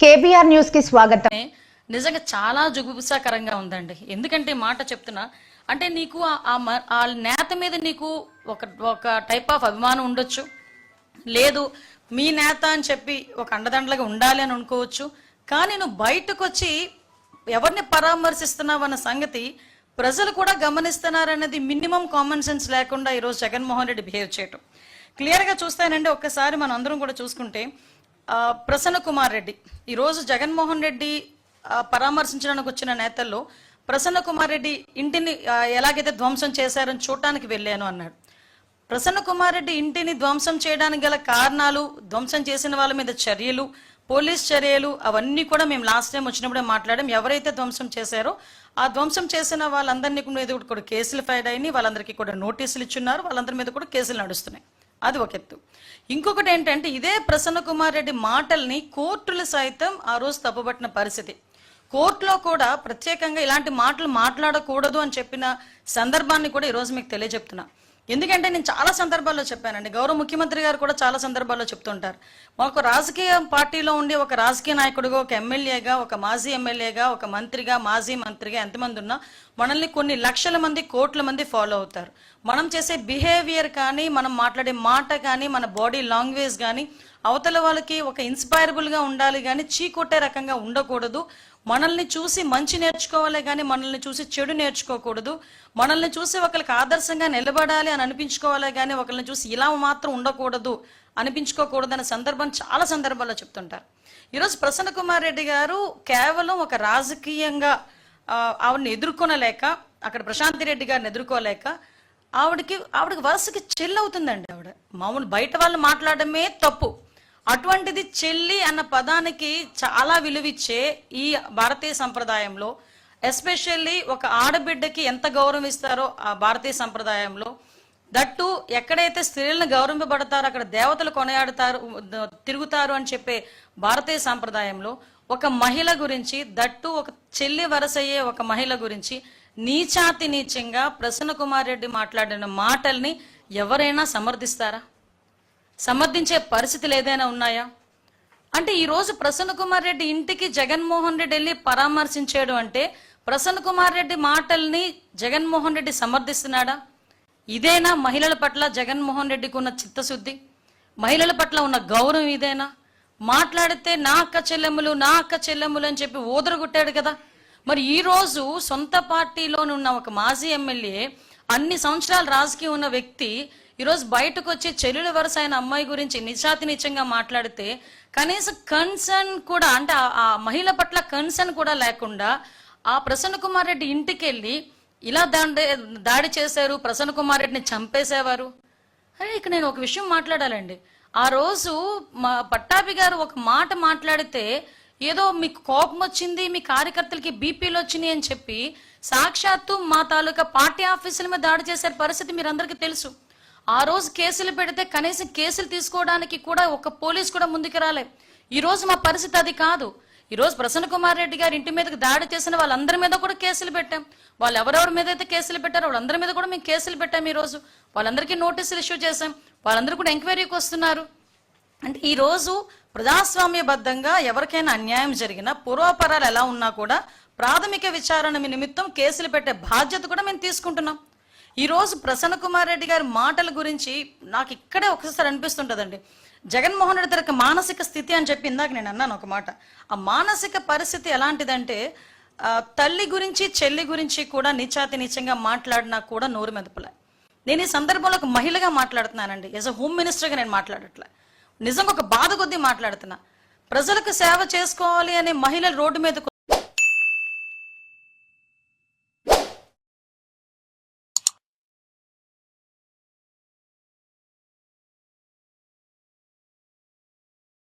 KBR న్యూస్కి స్వాగతం. నిజంగా చాలా జుగుప్సాకరంగా ఉందండి. ఎందుకంటే మాట చెప్తున్నా అంటే నీకు ఆ- మ- ఆ నేత మీద నీకు ఒక ఒక టైప్ ఆఫ్ అభిమానం ఉండొచ్చు. లేదు మీ నేత అని చెప్పి ఒక అండదండలుగా ఉండాలి అని అనుకోవచ్చు. కానీ నువ్వు బయటకు వచ్చి ఎవరిని పరామర్శిస్తున్నావు అన్న సంగతి ప్రజలు కూడా గమనిస్తున్నారనేది మినిమం కామన్ సెన్స్ లేకుండా ఈరోజు జగన్మోహన్ రెడ్డి బిహేవ్ చేయటం. క్లియర్గా చూస్తానండి ఒక్కసారి మనం అందరం కూడా చూసుకుంటే ప్రసన్న కుమార్ రెడ్డి. ఈరోజు జగన్మోహన్ రెడ్డి పరామర్శించడానికి వచ్చిన నేతల్లో ప్రసన్న కుమార్ రెడ్డి ఇంటిని ఎలాగైతే ధ్వంసం చేశారని చూడటానికి వెళ్ళాను అన్నాడు. ప్రసన్న కుమార్ రెడ్డి ఇంటిని ధ్వంసం చేయడానికి గల కారణాలు ధ్వంసం చేసిన వాళ్ళ మీద చర్యలు పోలీస్ చర్యలు అవన్నీ కూడా మేము లాస్ట్ టైం వచ్చినప్పుడే మాట్లాడాం. ఎవరైతే ధ్వంసం చేశారో ఆ ధ్వంసం చేసిన వాళ్ళందరినీ మీద కూడా కేసులు ఫైల్ అయినాయి. వాళ్ళందరికీ కూడా నోటీసులు ఇచ్చున్నారు. వాళ్ళందరి మీద కూడా కేసులు నడుస్తున్నాయి. అది ఒక ఎత్తు. ఇంకొకటి ఏంటంటే ఇదే ప్రసన్న కుమార్ రెడ్డి మాటల్ని కోర్టులు సైతం ఆ రోజు తప్పబట్టిన పరిస్థితి. కోర్టులో కూడా ప్రత్యేకంగా ఇలాంటి మాటలు మాట్లాడకూడదు అని చెప్పిన సందర్భాన్ని కూడా ఈరోజు మీకు తెలియజెప్తున్నా. ఎందుకంటే నేను చాలా సందర్భాల్లో చెప్పానండి. గౌరవ ముఖ్యమంత్రి గారు కూడా చాలా సందర్భాల్లో చెప్తుంటారు. మాకు రాజకీయ పార్టీలో ఉండి ఒక రాజకీయ నాయకుడిగా ఒక ఎమ్మెల్యేగా ఒక మాజీ ఎమ్మెల్యేగా ఒక మంత్రిగా మాజీ మంత్రిగా ఎంతమంది ఉన్నా మనల్ని కొన్ని లక్షల మంది కోట్ల మంది ఫాలో అవుతారు. మనం చేసే బిహేవియర్ కానీ మనం మాట్లాడే మాట కానీ మన బాడీ లాంగ్వేజ్ కానీ అవతల వాళ్ళకి ఒక ఇన్స్పైరబుల్గా ఉండాలి కానీ చీకొట్టే రకంగా ఉండకూడదు. మనల్ని చూసి మంచి నేర్చుకోవాలి కానీ మనల్ని చూసి చెడు నేర్చుకోకూడదు. మనల్ని చూసి ఒకరికి ఆదర్శంగా నిలబడాలి అని అనిపించుకోవాలి కానీ ఒకరిని చూసి ఇలా మాత్రం ఉండకూడదు అనిపించుకోకూడదు అనే సందర్భం చాలా సందర్భాల్లో చెప్తుంటారు. ఈరోజు ప్రసన్న కుమార్ రెడ్డి గారు కేవలం ఒక రాజకీయంగా ఆవిడని ఎదుర్కొనలేక అక్కడ ప్రశాంతి రెడ్డి గారిని ఎదుర్కోలేక ఆవిడకి ఆవిడకి వరుసకి చెల్లి అవుతుందండి ఆవిడ. మామూలు బయట వాళ్ళు మాట్లాడమే తప్పు. అటువంటిది చెల్లి అన్న పదానికి చాలా విలువిచ్చే ఈ భారతీయ సంప్రదాయంలో ఎస్పెషల్లీ ఒక ఆడబిడ్డకి ఎంత గౌరవిస్తారో ఆ భారతీయ సంప్రదాయంలో దట్టు ఎక్కడైతే స్త్రీలను గౌరవింపబడతారో అక్కడ దేవతలు కొనయాడతారు తిరుగుతారు అని చెప్పే భారతీయ సంప్రదాయంలో ఒక మహిళ గురించి దట్టు ఒక చెల్లి వరసయ్యే ఒక మహిళ గురించి నీచాతి నీచంగా ప్రసన్న కుమార్ రెడ్డి మాట్లాడిన మాటల్ని ఎవరైనా సమర్థిస్తారా? సమర్థించే పరిస్థితులు ఏదైనా ఉన్నాయా? అంటే ఈరోజు ప్రసన్న కుమార్ రెడ్డి ఇంటికి జగన్మోహన్ రెడ్డి వెళ్ళి పరామర్శించాడు అంటే ప్రసన్న కుమార్ రెడ్డి మాటల్ని జగన్మోహన్ రెడ్డి సమర్థిస్తున్నాడా? ఇదేనా మహిళల పట్ల జగన్మోహన్ రెడ్డికి ఉన్న చిత్తశుద్ధి? మహిళల పట్ల ఉన్న గౌరవం ఇదేనా? మాట్లాడితే నా అక్క చెల్లెములు నా అక్క చెల్లెములు అని చెప్పి ఊదరగొట్టాడు కదా. మరి ఈ రోజు సొంత పార్టీలోని ఉన్న ఒక మాజీ ఎమ్మెల్యే అన్ని సంవత్సరాలు రాజకీయం ఉన్న వ్యక్తి ఈరోజు బయటకు వచ్చి చెల్లెల వరుస అయిన అమ్మాయి గురించి నిజాతినిత్యంగా మాట్లాడితే కనీసం కన్సర్న్ కూడా అంటే ఆ- ఆ మహిళ పట్ల కన్సర్న్ కూడా లేకుండా ఆ ప్రసన్న కుమార్ రెడ్డి ఇంటికి వెళ్ళి ఇలా దాడి దాడి చేశారు ప్రసన్న కుమార్ రెడ్డిని చంపేసేవారు. అరే ఇక నేను ఒక విషయం మాట్లాడాలండి. ఆ రోజు మా పట్టాభి గారు ఒక మాట మాట్లాడితే ఏదో మీకు కోపం వచ్చింది మీ కార్యకర్తలకి బీపీలు వచ్చినాయి అని చెప్పి సాక్షాత్తు మా తాలూకా పార్టీ ఆఫీసుల మీద దాడి చేసే పరిస్థితి మీరందరికీ తెలుసు. ఆ రోజు కేసులు పెడితే కనీసం కేసులు తీసుకోవడానికి కూడా ఒక పోలీస్ కూడా ముందుకు రాలే. ఈ రోజు మా పరిస్థితి అది కాదు. ఈరోజు ప్రసన్న కుమార్ రెడ్డి గారి ఇంటి మీదకి దాడి చేసిన వాళ్ళందరి మీద కూడా కేసులు పెట్టాం. వాళ్ళు ఎవరెవరి మీద అయితే కేసులు పెట్టారో వాళ్ళందరి మీద కూడా మేము కేసులు పెట్టాం ఈ రోజు. వాళ్ళందరికీ నోటీసులు ఇష్యూ చేశాం. వాళ్ళందరూ కూడా ఎంక్వైరీకి వస్తున్నారు. అంటే ఈరోజు ప్రజాస్వామ్యబద్ధంగా ఎవరికైనా అన్యాయం జరిగినా పూర్వాపరాలు ఎలా ఉన్నా కూడా ప్రాథమిక విచారణ నిమిత్తం కేసులు పెట్టే బాధ్యత కూడా మేము తీసుకుంటున్నాం. ఈరోజు ప్రసన్న కుమార్ రెడ్డి గారి మాటల గురించి నాకు ఇక్కడే ఒకసారి అనిపిస్తుంటుందండి. జగన్మోహన్ రెడ్డి తనకు మానసిక స్థితి అని చెప్పి ఇందాక నేను అన్నాను ఒక మాట. ఆ మానసిక పరిస్థితి ఎలాంటిదంటే తల్లి గురించి చెల్లి గురించి కూడా నిచాతి నీచంగా మాట్లాడినా కూడా నోరు మెదపలే. నేను ఈ సందర్భంలో ఒక మహిళగా మాట్లాడుతున్నానండి. యాజ్ అ హోమ్ మినిస్టర్గా నేను మాట్లాడట్లే. నిజంగా ఒక బాధ కొద్దీ మాట్లాడుతున్నా. ప్రజలకు సేవ చేసుకోవాలి అనే మహిళలు రోడ్డు మీద